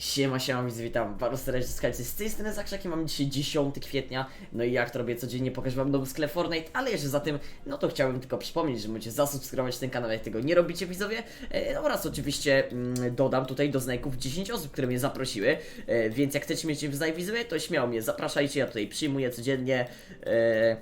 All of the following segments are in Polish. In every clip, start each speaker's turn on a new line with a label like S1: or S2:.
S1: Siema, siema, widzę, witam bardzo serdecznie, słuchajcie, z tej strony Zakrzaki, mamy dzisiaj 10 kwietnia, no i jak to robię codziennie, pokażę wam nowy sklep Fortnite, ale jeszcze za tym, no to chciałbym tylko przypomnieć, że możecie zasubskrybować ten kanał, jak tego nie robicie, widzowie, e, oraz oczywiście mm, dodam tutaj do znaków 10 osób, które mnie zaprosiły, e, więc jak chcecie mieć w znaj widzowie, to śmiało mnie zapraszajcie, ja tutaj przyjmuję codziennie, e,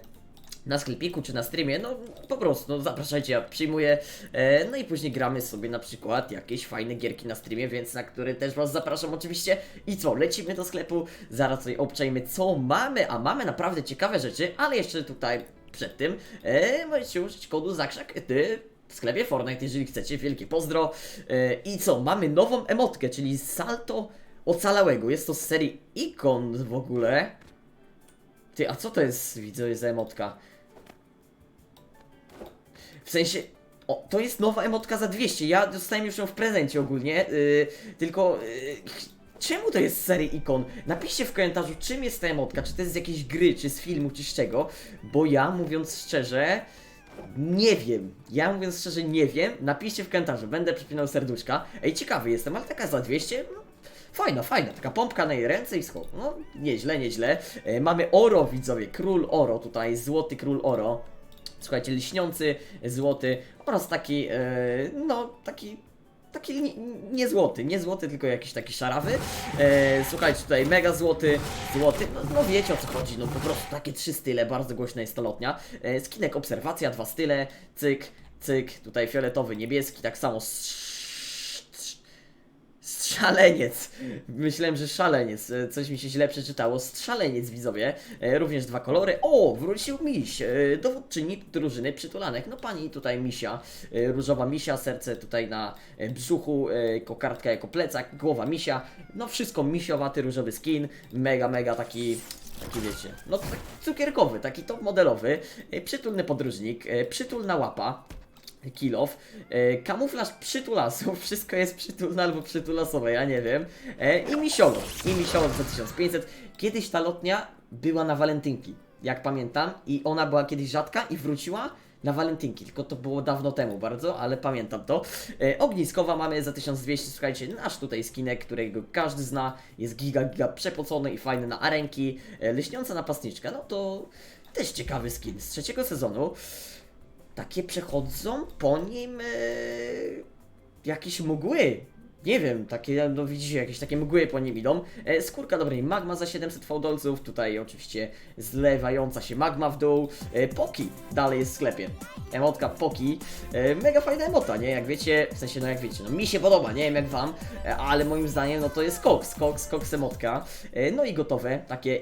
S1: na sklepiku czy na streamie, no po prostu, no zapraszajcie, ja przyjmuję, e, no i później gramy sobie na przykład jakieś fajne gierki na streamie, więc na które też Was zapraszam oczywiście. I co, lecimy do sklepu, zaraz sobie obczajmy co mamy, a mamy naprawdę ciekawe rzeczy, ale jeszcze tutaj przed tym e, możecie użyć kodu zakrzak e, w sklepie Fortnite, jeżeli chcecie, wielkie pozdro. E, I co, mamy nową emotkę, czyli salto ocalałego, jest to z serii Icon w ogóle. Ty, a co to jest, widzę, za emotka? W sensie, o, to jest nowa emotka za 200. Ja dostałem już ją w prezencie ogólnie. Yy, tylko. Yy, czemu to jest serii ikon? Napiszcie w komentarzu, czym jest ta emotka. Czy to jest z jakiejś gry, czy z filmu, czy z czego. Bo ja, mówiąc szczerze. Nie wiem. Ja mówiąc szczerze nie wiem. Napiszcie w komentarzu. Będę przypinał serduszka. Ej, ciekawy jestem, ale taka za 200. No, Fajna, fajna, taka pompka na jej ręce i schod. No, nieźle, nieźle. E, mamy Oro, widzowie, król Oro, tutaj złoty król Oro. Słuchajcie, lśniący, złoty oraz taki, e, no, taki, taki nie, nie złoty, nie złoty, tylko jakiś taki szarawy. E, słuchajcie, tutaj mega złoty, złoty, no, no wiecie o co chodzi, no po prostu takie trzy style, bardzo głośna jest to lotnia. E, skinek obserwacja, dwa style, cyk, cyk, tutaj fioletowy, niebieski, tak samo Szaleniec. Myślałem, że szaleniec. E, Coś mi się źle przeczytało. Strzaleniec, widzowie. E, Również dwa kolory. O, wrócił miś. e, Dowódczyni drużyny przytulanek. No pani tutaj misia. Różowa misia, serce tutaj na brzuchu, kokardka jako plecak, głowa misia. No wszystko misiowaty, różowy skin. Mega, mega taki Taki wiecie, no tak cukierkowy, taki top modelowy, przytulny podróżnik, przytulna łapa, kilof, e, kamuflaż przytulasów, wszystko jest przytulne albo przytulasowe, ja nie wiem, e, i misiolo, i misiolo za 1500. Kiedyś ta lotnia była na walentynki, jak pamiętam, i ona była kiedyś rzadka i wróciła na walentynki, tylko to było dawno temu bardzo, ale pamiętam to. E, ogniskowa mamy za 1200, słuchajcie, nasz tutaj skinek, którego każdy zna, jest giga, giga przepocony i fajny na arenki, e, lśniąca napastniczka, no to też ciekawy skin z trzeciego sezonu takie przechodzą po nim e, jakieś mgły. Nie wiem, takie, no widzicie, jakieś takie mgły po nim idą. E, skórka dobrej magma za 700 fałdolców. Tutaj oczywiście zlewająca się magma w dół. E, Poki dalej jest w sklepie. Emotka Poki. E, mega fajna emota, nie? Jak wiecie, w sensie, no jak wiecie, no mi się podoba, nie wiem jak wam, e, ale moim zdaniem, no to jest koks, koks, koks emotka. E, no i gotowe, takie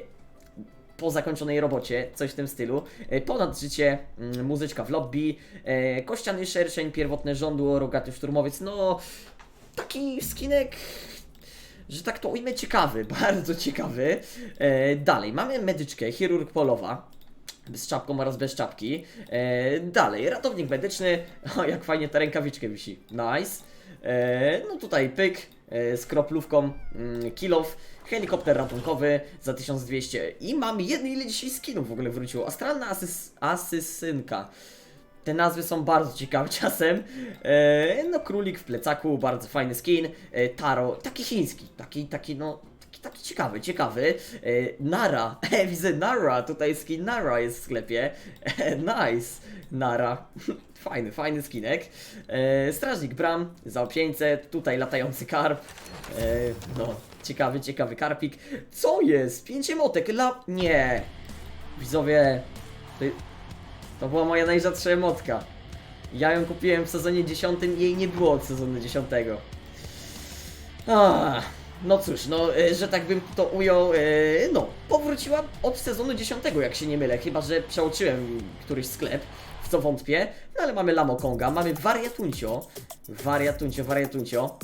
S1: po zakończonej robocie, coś w tym stylu. E, Ponad życie, mm, muzyczka w lobby, e, kościany szerszeń, pierwotne żądło, rogaty szturmowiec, no taki skinek, że tak to ujmę, ciekawy, bardzo ciekawy. E, dalej, mamy medyczkę, chirurg polowa. Z czapką oraz bez czapki. E, dalej, ratownik medyczny. O, jak fajnie ta rękawiczka wisi. Nice. E, no tutaj pyk z kroplówką, mm, kilof, helikopter ratunkowy za 1200 i mam jedny ile dzisiaj skinów w ogóle wróciło. Astralna asys asysynka. Te nazwy są bardzo ciekawe czasem. E, no królik w plecaku, bardzo fajny skin. E, taro, taki chiński, taki, taki no... Taki, ciekawy, ciekawy. E, Nara, e, widzę Nara, tutaj skin Nara jest w sklepie. E, nice, Nara. Fajny, fajny skinek. E, Strażnik Bram za 500, tutaj latający karp. E, no, ciekawy, ciekawy karpik. Co jest? Pięć emotek, la... Nie. Widzowie, to, to była moja najrzadsza emotka. Ja ją kupiłem w sezonie 10, jej nie było od sezonu 10. Ah, no cóż, no, e, że tak bym to ujął, e, no, powróciła od sezonu 10, jak się nie mylę, chyba że przeoczyłem któryś sklep, w co wątpię, no ale mamy Lamokonga, mamy Wariatuncio, Wariatuncio, Wariatuncio,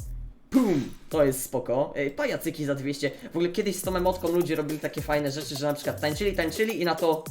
S1: Pum! To jest spoko. Ej, pajacyki za 200. W ogóle kiedyś z tą emotką ludzie robili takie fajne rzeczy, że na przykład tańczyli, tańczyli i na to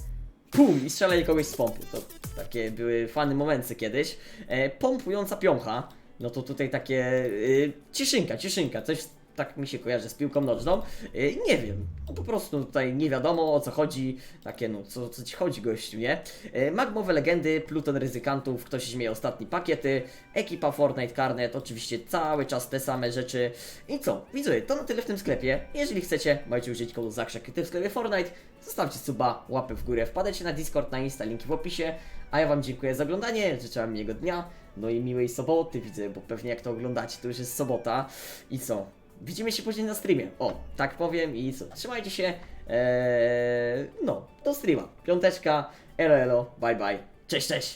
S1: pum! I strzelali kogoś z pompu. To takie były fajne momenty kiedyś. E, pompująca piącha. No to tutaj takie... Y, cieszynka, cieszynka. Coś tak mi się kojarzy z piłką nożną. Y, Nie wiem, no po prostu tutaj nie wiadomo o co chodzi, takie no, co, co ci chodzi gościu, nie? Y, Magmowe legendy, Pluton ryzykantów, ktoś śmieje ostatni pakiety, ekipa Fortnite Carnet, oczywiście cały czas te same rzeczy. I co? Widzowie, to na tyle w tym sklepie. Jeżeli chcecie, możecie użyć kodu zakrzak w sklepie Fortnite, zostawcie suba, łapę w górę, wpadajcie na Discord, na Insta, linki w opisie. A ja Wam dziękuję za oglądanie, życzę Wam miłego dnia, no i miłej soboty widzę, bo pewnie jak to oglądacie, to już jest sobota. I co? Widzimy się później na streamie. O, tak powiem i co? Trzymajcie się. Eee, no, do streama. Piąteczka. Elo, elo. Bye, bye. Cześć, cześć.